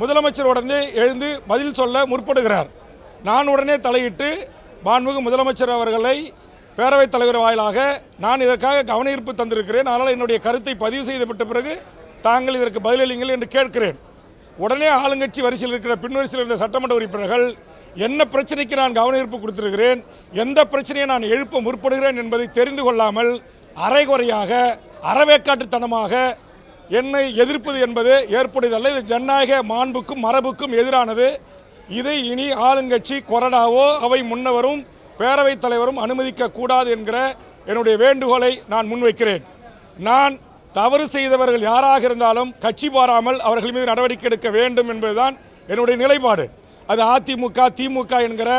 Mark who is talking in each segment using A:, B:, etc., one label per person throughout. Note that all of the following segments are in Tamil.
A: முதலமைச்சர் உடனே எழுந்து பதில் சொல்ல முற்படுகிறார். நான் உடனே தலையிட்டு மாண்புமிகு முதலமைச்சர் அவர்களை பேரவைத் தலைவர் வாயிலாக நான் இதற்காக கவனஈர்ப்பு தந்திருக்கிறேன். அதனால் என்னுடைய கருத்தை பதிவு செய்துவிட்ட பிறகு தாங்கள் இதற்கு பதிலளிங்கள் என்று கேட்கிறேன். உடனே ஆளுங்கட்சி வரிசையில் இருக்கிற பின்வரிசையில் இருந்த சட்டமன்ற உறுப்பினர்கள் என்ன பிரச்சனைக்கு நான் கவனஈர்ப்பு கொடுத்திருக்கிறேன் எந்த பிரச்சனையை நான் எழுப்ப முற்படுகிறேன் என்பதை தெரிந்து கொள்ளாமல் அரைகுறையாக அறவேக்காட்டுத்தனமாக என்னை எதிர்ப்பது என்பது ஏற்புடையதல்ல. இது ஜனநாயக மாண்புக்கும் மரபுக்கும் எதிரானது. இதை இனி ஆளுங்கட்சி கொறடாவோ அவை முன்னவரும் பேரவைத் தலைவரும் அனுமதிக்க கூடாது என்கிற என்னுடைய வேண்டுகோளை நான் முன்வைக்கிறேன். நான் தவறு செய்தவர்கள் யாராக இருந்தாலும் கட்சி பாராமல் அவர்கள் மீது நடவடிக்கை எடுக்க வேண்டும் என்பதுதான் என்னுடைய நிலைப்பாடு. அது அதிமுக திமுக என்கிற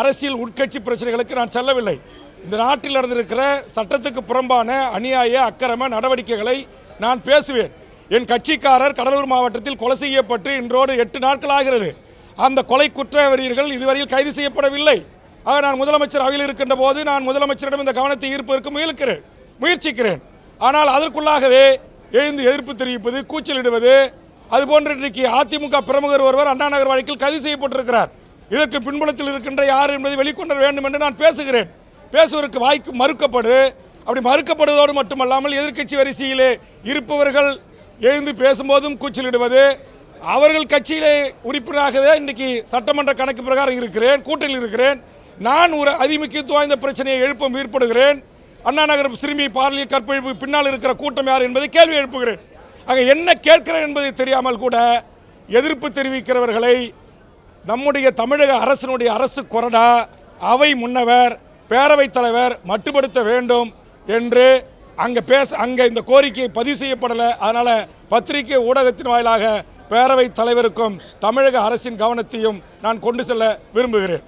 A: அரசியல் உட்கட்சி பிரச்சனைகளுக்கு நான் செல்லவில்லை. இந்த நாட்டில் நடந்திருக்கிற சட்டத்துக்கு புறம்பான அநியாய அக்கிரம நடவடிக்கைகளை நான் பேசுவேன். என் கட்சிக்காரர் கடலூர் மாவட்டத்தில் கொலை செய்யப்பட்டு இன்றோடு எட்டு நாட்கள் ஆகிறது அந்த கொலை குற்றவரியர்கள் இதுவரையில் கைது செய்யப்படவில்லை. ஆக நான் முதலமைச்சர் அவையில் இருக்கின்ற போது நான் முதலமைச்சரிடம் இந்த கவனத்தை ஈர்ப்பதற்கு முயலுக்கிறேன் முயற்சிக்கிறேன். ஆனால் அதற்குள்ளாகவே எழுந்து எதிர்ப்பு தெரிவிப்பது கூச்சலிடுவது அதுபோன்று இன்றைக்கு அதிமுக பிரமுகர் ஒருவர் அண்ணா நகர் வழக்கில் கைது செய்யப்பட்டிருக்கிறார். இதற்கு பின்புலத்தில் இருக்கின்ற யார் என்பதை வெளிக்கொண்டு வேண்டும் என்று நான் பேசுகிறேன். பேசுவதற்கு வாய்க்கு மறுக்கப்படு. அப்படி மறுக்கப்படுவதோடு மட்டுமல்லாமல் எதிர்க்கட்சி வரிசையிலே இருப்பவர்கள் எழுந்து பேசும்போதும் கூச்சலிடுவது. அவர்கள் கட்சியிலே உறுப்பினராகவே இன்றைக்கு சட்டமன்ற கணக்கு பிரகாரம் இருக்கிறேன் கூட்டணியில் இருக்கிறேன். நான் ஒரு அதிமுக்கியத்துவம் வாய்ந்த பிரச்சனையை எழுப்ப முற்படுகிறேன். அண்ணா நகர் சிறுமி பாலியல் கற்பழிப்பு பின்னால் இருக்கிற கூட்டம் யார் என்பதை கேள்வி எழுப்புகிறேன். அங்கே என்ன கேட்கிறேன் என்பதை தெரியாமல் கூட எதிர்ப்பு தெரிவிக்கிறவர்களை நம்முடைய தமிழக அரசினுடைய அரசு கொறடா அவை முன்னவர் பேரவைத் தலைவர் மட்டுப்படுத்த வேண்டும். என்று அங்கே பேச அங்கே இந்த கோரிக்கை பதிவு செய்யப்படலை. அதனால் பத்திரிகை ஊடகத்தின் வாயிலாக பேரவைத் தலைவருக்கும் தமிழக அரசின் கவனத்தையும் நான் கொண்டு செல்ல விரும்புகிறேன்.